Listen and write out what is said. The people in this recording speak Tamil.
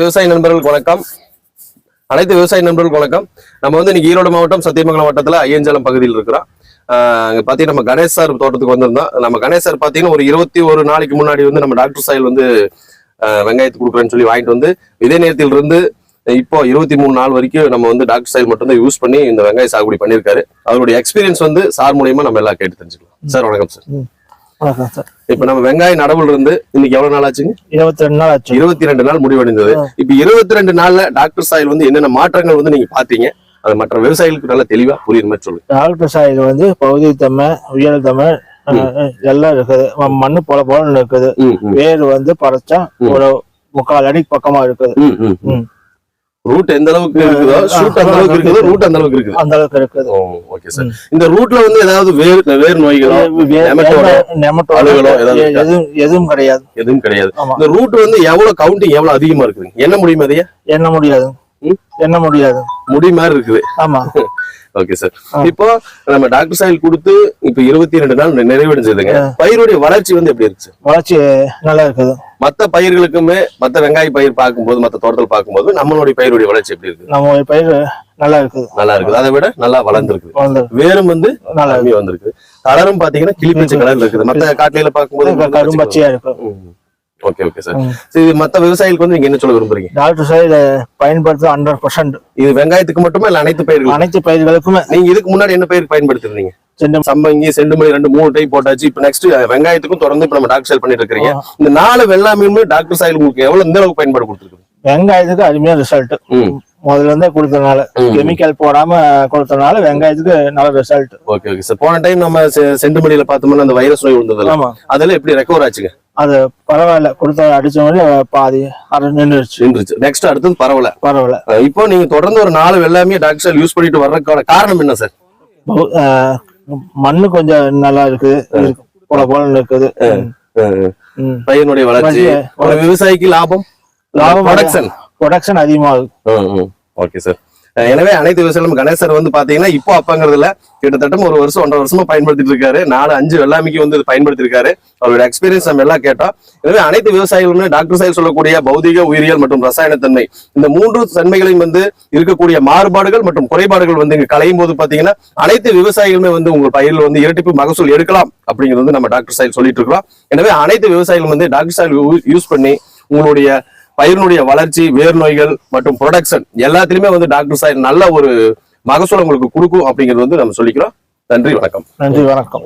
விவசாய நண்பர்களுக்கு வணக்கம். அனைத்து விவசாய நண்பர்களுக்கு வணக்கம். நம்ம வந்து இன்னைக்கு ஈரோடு மாவட்டம் சத்தியமங்கலம் வட்டத்தில் ஐயஞ்சாலம் பகுதியில் இருக்கிறோம். அங்கே அங்க பாத்தீங்கன்னா நம்ம கணேஷ் சார் தோட்டத்துக்கு வந்திருந்தோம். நம்ம கணேஷ் சார் பாத்தீங்கன்னா ஒரு இருபத்தி ஒரு நாளைக்கு முன்னாடி வந்து நம்ம டாக்டர் சாயல் வந்து வெங்காயத்து கொடுக்குறேன்னு சொல்லி வாங்கிட்டு வந்து இதே நேரத்தில் இருந்து இப்போ இருபத்தி மூணு நாள் வரைக்கும் நம்ம வந்து டாக்டர் சாயல் மட்டும் தான் யூஸ் பண்ணி இந்த வெங்காய சாகுபடி பண்ணியிருக்காரு. அவருடைய எக்ஸ்பீரியன்ஸ் வந்து சார் மூலியமா நம்ம எல்லாம் கேட்டு தெரிஞ்சுக்கலாம். சார் வணக்கம் சார். இப்போ நம்ம வெங்காய நடவுல இருந்து இன்னைக்கு எவ்வளவு நாள் ஆச்சுங்க? இருபத்தி ரெண்டு நாள் ஆச்சு. இருபத்தி ரெண்டு நாள் முடிவடைந்தது. இப்ப இருபத்தி ரெண்டு நாள்ல டாக்டர் சாயல் வந்து என்னென்ன மாற்றங்கள் வந்து நீங்க பாத்தீங்க? அது மற்ற விவசாயிகளுக்கு நல்லா தெளிவா புரியுற மாதிரி சொல்லுங்க. டாக்டர் சாயில் வந்து பகுதி தமிழ் உயர் தமிழ் எல்லாம் இருக்குது. மண்ணு போல போல இருக்குது. வேர் வந்து பறச்சா ஒரு முக்கால் அடி பக்கமா இருக்குது. ரூட் எந்த அளவுக்கு இருக்குதோ ஷூட் அந்த அளவுக்கு இருக்குது ரூட் அந்த அளவுக்கு இருக்குது. அந்த அளவுக்கு இருக்குது. ஓகே சார் இந்த ரூட்ல வந்து ஏதாவது வேர் வேர் நோய்களோ ஏதாவது இருக்கா? எதுவும் எதுவும் கிடையாது. எதுவும் கிடையாது. இந்த ரூட் வந்து எவ்வளவு கவுண்டிங் எவ்வளவு அதிகமா இருக்குதுங்க? என்ன முடியும் அதையா எண்ண முடியாது? எண்ண முடியாது. முடி மாதிரி இருக்குது. ஆமா. ஓகே சார் இப்போ நம்ம டாக்டர் சாயல் கொடுத்து இப்ப இருபத்தி ரெண்டு நாள் நிறைவடைஞ்சதுங்க. பயிருடைய வளர்ச்சி வந்து எப்படி இருக்கு வளர்ச்சி நல்லா இருக்குது. மத்த பயிர்களுக்குமே மத்த வெங்காய பயிர் பார்க்கும்போது மத்த தோட்டத்தில் பார்க்கும்போது நம்மளுடைய பயிருடைய வளர்ச்சி எப்படி இருக்குது நம்ம பயிர் நல்லா இருக்குது. நல்லா இருக்குது. அதை விட நல்லா வளர்ந்துருக்குது வளர்ந்து வேரும் வந்து நல்லா வந்திருக்கு. கலரும் பாத்தீங்கன்னா கிளிப்பச்சை கலர்ல இருக்குது. மத்த காட்டில பார்க்கும்போது கரும்பச்சையா இருக்கு ஓகே ஓகே சார். சரி இது மத்த விவசாயிகளுக்கு வந்து நீங்க என்ன சொல்ல விரும்புறீங்க? டாக்டர் சாயில் பயன்படுத்த ஹண்ட்ரட் பர்சன்ட் இது வெங்காயத்துக்கு மட்டுமா இல்ல அனைத்து பயிர்கள் அனைத்து பயிர்களுக்குமே. நீங்க இதுக்கு முன்னாடி என்ன பயிர் பயன்படுத்திருந்தீங்க? செண்டு சம்பங்கி செண்டுமணி ரெண்டு மூணு டைப் போட்டாச்சு. இப்ப நெக்ஸ்ட் வெங்காயத்துக்கும் தொடர்ந்து இப்ப நம்ம டாக்டர் சாயல் பண்ணிட்டு இருக்கீங்க இந்த நாலு வெள்ளாமையுமே டாக்டர் சாயல் உங்களுக்கு எவ்வளவு இந்த அளவுக்கு பயன்பாடு கொடுத்துருக்கு வெங்காயத்துக்கு அருமையான ரிசல்ட் முதல்ல இருந்தே கொடுத்தனால. கெமிக்கல் போடாம கொடுத்தனால வெங்காயத்துக்கு நல்ல ரிசல்ட் ஓகே ஓகே சார் போன டைம் நம்ம செ- செண்டுமணியில பார்த்தோம்னா அந்த வைரஸ் நோய் ஆமா. அதெல்லாம் எப்படி ரெக்கவர் ஆச்சுங்க? அது பரவாயில்ல. கொடுத்த அடிச்ச மாதிரி பாதி நின்றுச்சு நின்றுச்சு நெக்ஸ்ட் அடுத்தது பரவாயில்ல அஹ் இப்போ நீங்க தொடர்ந்து ஒரு நாலு வெள்ளாமே டாக்டர் யூஸ் பண்ணிட்டு வர்றதுக்கான காரணம் என்ன சார் மண்ணு கொஞ்சம் நல்லா இருக்குது இருக்கு. போல போல இருக்குது. பையனுடைய வளர்ச்சி. விவசாயிக்கு லாபம்? லாபம் ப்ரொடக்ஷன் ப்ரொடக்ஷன் அதிகமாகுது ஓகே சார் எனவே அனைத்து விவசாயிகளும் கணேசர் வந்து பாத்தீங்கன்னா இப்போ அப்பங்கிறதுல கிட்டத்தட்ட ஒரு வருஷம் ஒன்றரை வருஷமா பயன்படுத்திட்டு இருக்காரு. நாலு அஞ்சு வெள்ளாமைக்கு வந்து பயன்படுத்தி இருக்காரு அவரோட எக்ஸ்பீரியன்ஸ் நம்ம எல்லாம் கேட்டோம். எனவே அனைத்து விவசாயிகளுமே டாக்டர் சாஹிப் சொல்லக்கூடிய பௌதிக உயிரியல் மற்றும் ரசாயன தன்மை இந்த மூன்று தன்மைகளையும் வந்து இருக்கக்கூடிய மாறுபாடுகள் மற்றும் குறைபாடுகள் வந்து இங்க கலையும் போது பாத்தீங்கன்னா அனைத்து விவசாயிகளுமே வந்து உங்கள் பயிரில் வந்து இரட்டிப்பு மகசூல் எடுக்கலாம் அப்படிங்கிறது வந்து நம்ம டாக்டர் சாஹிப் சொல்லிட்டு இருக்கிறோம். எனவே அனைத்து விவசாயிகளும் வந்து டாக்டர் சாஹிப் யூஸ் பண்ணி உங்களுடைய பயிரினுடைய வளர்ச்சி வேர் நோய்கள் மற்றும் ப்ரொடக்ஷன் எல்லாத்திலுமே வந்து டாக்டர் சார் நல்ல ஒரு மகசூல் உங்களுக்கு கொடுக்கும் அப்படிங்கிறது வந்து நம்ம சொல்லிக்கிறோம். நன்றி வணக்கம். நன்றி வணக்கம்.